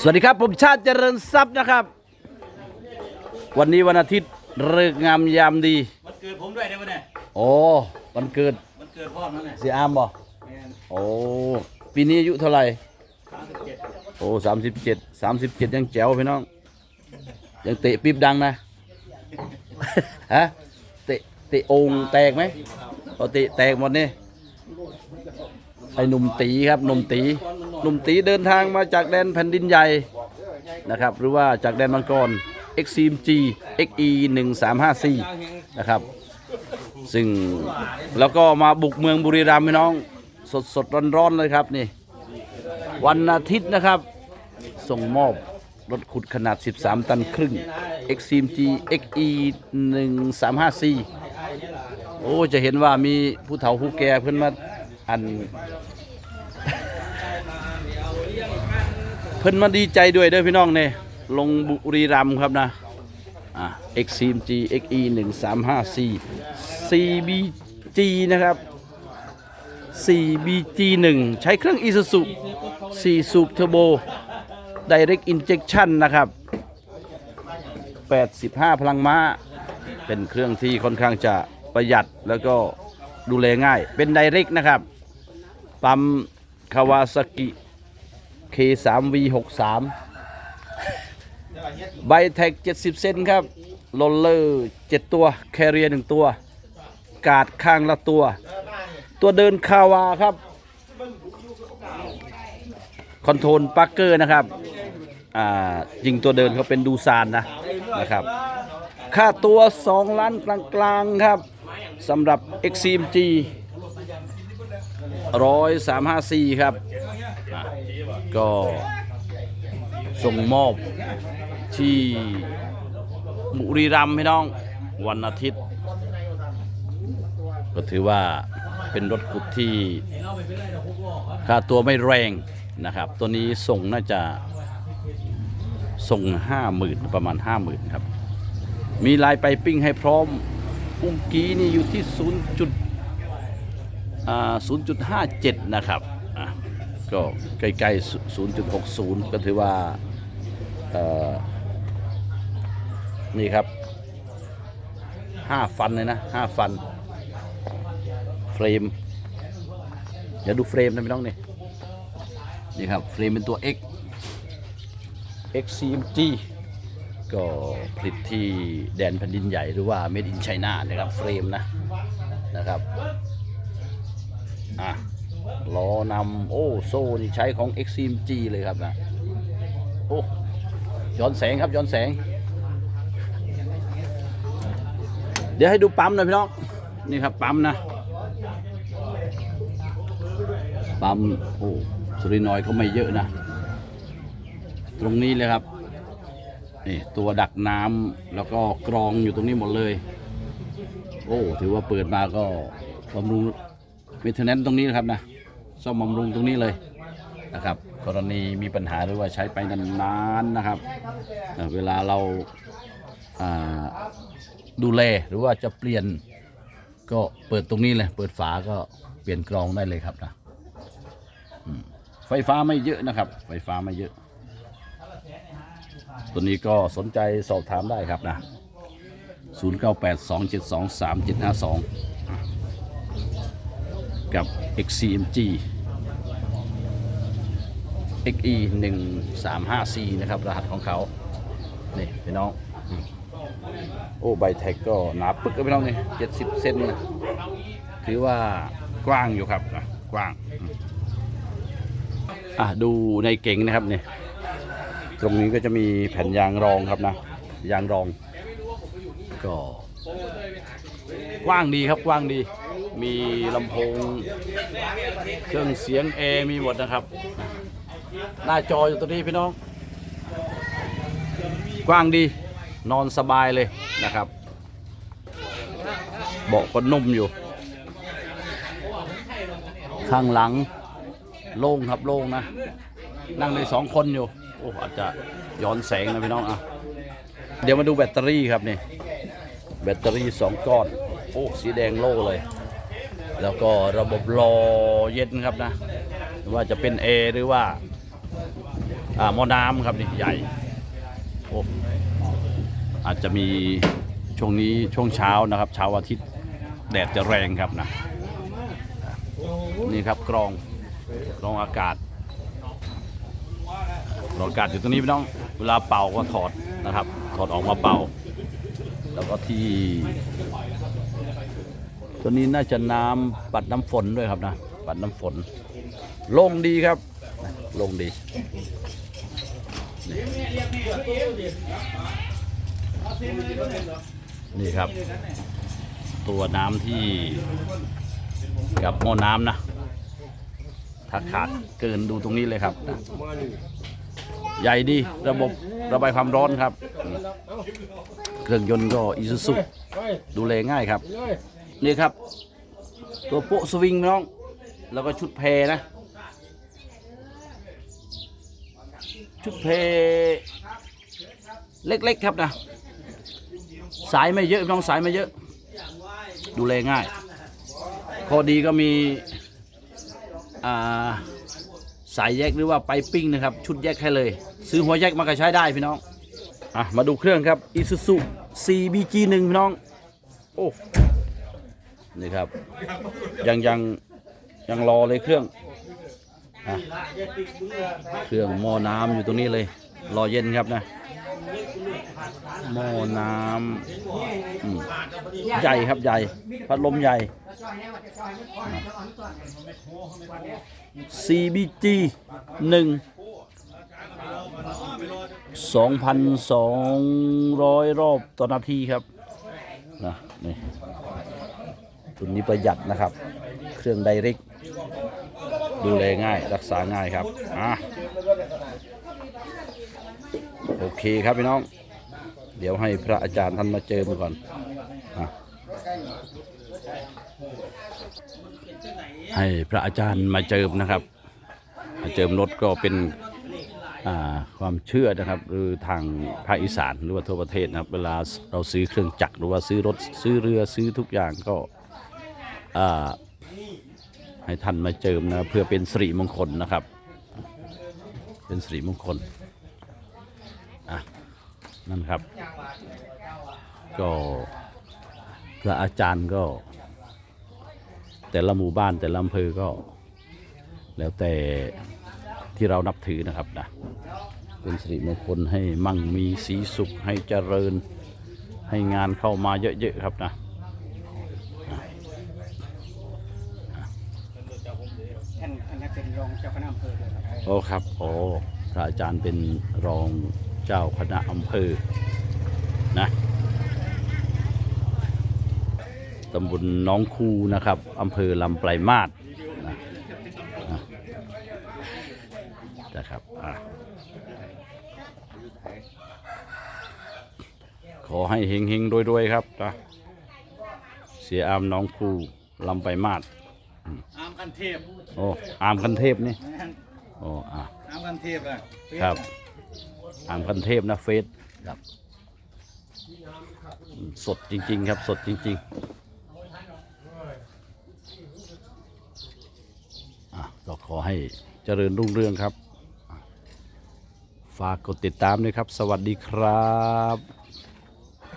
สวัสดีครับ ผมชาติเจริญทรัพย์นะครับ วันนี้วันอาทิตย์เริกษ์งามยามดีมันเกิดผมด้วยได้ปะเนี่ยโอ้วันเกิดมันเกิดพ่อนั่นแหละเสียอามบ่แม่นโอ้ปีนี้อายุเท่าไหร่สามสิบเจ็ดโอ้สามสิบเจ็ดสามสิบเจ็ดยังแจ๋วพี่น้อง ยังเตะปี๊บดังนะฮะเตะเตะโองแตกไหมพอเตะแตกหมดนี่ไอ้หนุ่มตีครับหนุ่มตี หนุ่มตีเดินทางมาจากแดนแผ่นดินใหญ่นะครับหรือว่าจากแดนมังกร x c m g XE 1354นะครับซึ่งแล้วก็มาบุกเมืองบุรีรัมย์พี่น้อง สดสดร้อนร้อนเลยครับนี่ วันอาทิตย์นะครับ ส่งมอบรถขุดขนาด 13 ตันครึ่ง XCMG XE 1354โอ้จะเห็นว่ามีผู้เฒ่าผู้แก่เพิ่นมาอัน เพิ่นมาดีใจด้วยเด้อพี่น้องเนี่ยลงบุรีรัมย์ครับนะอะ XCMG XE 1354 CBG นะครับ 4BG1 ใช้เครื่อง Isuzu 4 สูบเทอร์โบ Direct Injection นะครับ 85 พลังม้า เป็นเครื่องที่ค่อนข้างจะประหยัดแล้วก็ดูแลง่าย เป็น Direct นะครับ ปั๊มคาวาซากิ K3V63 ไบแท็ก 70 เซนครับโรลเลอร์7ตัว แคเรีย1ตัว กาดข้างละตัว ตัวเดินคาวาครับ คอนโทรลปักเกอร์นะครับ อ่ายิงตัวเดินเขาเป็นดูซานนะนะครับ ค่าตัว 2 ล้านกลางๆครับสำหรับ XCMG 10354ครับ ก็ส่งมอบที่บุรีรัมย์พี่น้องวันอาทิตย์ ก็ถือว่าเป็นรถขุดที่ค่าตัวไม่แรงนะครับ ตัวนี้ส่งน่าจะส่งห้าหมื่นประมาณห้าหมื่นครับ มีลายไปปิ้งให้พร้อมอุ้งกี้นี่อยู่ที่ศูนย์จุด ศูนย์จุดห้าเจ็ดนะครับก็ใกล้ๆศูนย์จุดหกศูนย์ก็ถือว่านี่ครับห้าฟันเลยนะห้าฟัน เฟรมเดี๋ยวดูเฟรมนะพี่น้องนี่นี่ครับ เฟรมเป็นตัว X XCMG ก็ผลิตที่แดนแผ่นดินใหญ่หรือว่า Made in China นะครับ เฟรมนะนะครับ อะล้อนำโอ้โซ่นี่ใช้ของ XCMG เลยครับนะโอ้ย้อนแสงครับย้อนแสง เดี๋ยวให้ดูปั๊มนะพี่น้องนี่ครับปั๊มนะปั๊มโอ้สุรินทร์น้อยเขาไม่เยอะนะ ตรงนี้เลยครับนี่ตัวดักน้ำแล้วก็กรองอยู่ตรงนี้หมดเลย โอ้ถือว่าเปิดมาก็บำรุง เมทเทนแนนตรงนี้นะครับนะซ่อมบำรุงตรงนี้เลยนะครับ กรณีมีปัญหาหรือว่าใช้ไปนานๆนะครับเเวลาเราาดูแลหรือว่าจะเปลี่ยนก็เปิดตรงนี้เลย เปิดฝาก็เปลี่ยนกรองได้เลยครับนะไฟฟ้าไม่เยอะนะครับ ไฟฟ้าไม่เยอะ ตัวนี้ก็สนใจสอบถามได้ครับนะ 0982723752 กับ XCMG XE 1354นะครับ รหัสของเขา นี่พี่น้อง โอ้ใบแท็กก็หนาปึ๊กเลยพี่น้องนี่เจ็ดสิบเซนนะถือว่ากว้างอยู่ครับนะกว้าง อะ ดูในเก๋งนะครับเนี่ยตรงนี้ก็จะมีแผ่นยางรองครับนะ ยางรอง ก็ กว้างดีครับกว้างดี มีลำโพง เครื่องเสียงแอร์มีหมดนะครับ หน้าจออยู่ตรงนี้พี่น้อง กว้างดีนอนสบายเลยนะครับ เบาะก็นุ่มอยู่ ข้างหลังโล่งครับโล่งนะ นั่งในสองคนอยู่ โอ้อาจจะย้อนแสงนะพี่น้องอะเดี๋ยวมาดูแบตเตอรี่ครับนี่ แบตเตอรี่สองก้อน โอ้ สีแดงโล่เลย แล้วก็ระบบรอเย็นครับนะว่าจะเป็น A หรือว่าอ่าหม้อน้ำครับนี่ใหญ่โอ้อาจจะมีช่วงนี้ช่วงเช้านะครับเช้าอาทิตย์แดดจะแรงครับนะนี่ครับกรองกรองอากาศกรองอากาศอยู่ตรงนี้พี่น้องเวลาเป่าก็ถอดนะครับ ถอดออกมาเป่า แล้วก็ที่ ตัวนี้น่าจะน้ำปัดน้ำฝนด้วยครับนะ ปัดน้ำฝน ลงดีครับ ลงดีนี่ครับ ตัวน้ำที่กับหม้อน้ำนะ ถ้าขาดเกินดูตรงนี้เลยครับ ใหญ่ดีระบบระบายความร้อนครับ เครื่องยนต์ก็อีซูซุดูแลง่ายครับ นี่ครับ ตัวโปะสวิงน้อง แล้วก็ชุดเพนะ ชุดเพเล็กๆครับนะ สายไม่เยอะน้องสายไม่เยอะ ดูแลง่ายข้อดีก็มีาสายแยกหรือว่าไปปิ้งนะครับ ชุดแยกให้เลย ซื้อหัวแยกมาก็ใช้ได้พี่น้องอะมาดูเครื่องครับ Isuzu CBG 1 พี่น้อง โอ้ นี่ครับ ยังยังยังรอเลยเครื่องอะเครื่องหม้อน้ำอยู่ตรงนี้เลย รอเย็นครับนะหม้อน้ำอืมใหญ่ครับใหญ่ พัดลมใหญ่ CBG หนึ่งสองพันสองร้อยรอบต่อนาทีครับนะนี่ ตัวนี้ประหยัดนะครับ เครื่องไดเรกดูแลง่ายรักษาง่ายครับอะโอเคครับพี่น้อง เดี๋ยวให้พระอาจารย์ท่านมาเจอมก่อนอะให้พระอาจารย์มาเจิมนะครับมาเจิมรถก็เป็นความเชื่อนะครับหรือทางภาคอีสานหรือว่าทั่วประเทศนะครับ เวลาเราซื้อเครื่องจักรหรือว่าซื้อรถซื้อเรือซื้อทุกอย่างก็ ให้ท่านมาเจิมนะเพื่อเป็นสิริมงคลนะครับ เป็นสิริมงคลอะนั่นครับ ก็พระอาจารย์ก็ แต่ละหมู่บ้านแต่ละอำเภอก็ แล้วแต่ที่เรานับถือนะครับนะเป็นสิริมงคลให้มั่งมีสีสุขให้เจริญให้งานเข้ามาเยอะๆครับนะ ท่านท่านเป็นรองเจ้าคณะอำเภ อเลยครับโอ้ครับโอ้พระอาจารย์เป็นรองเจ้าคณะอำเภอนะตำบลหน้องคูนะครับอำเภอลำปลายมาศนะนะนะครับอะขอให้เฮงเฮงๆรวยๆครับนะเสียอามหน้องคูลำปลายมาศอามกันเทพ โอ้อามคันเทพนี่แม่น โอ้อะอามกันเทพอะครับอ่านพันเทพนะเฟซครับอืมสดจริง ๆ ครับสดจริงๆอะก็ขอให้เจริญรุ่งเรืองครับอะฝากกดติดตามด้วยครับ สวัสดีครับ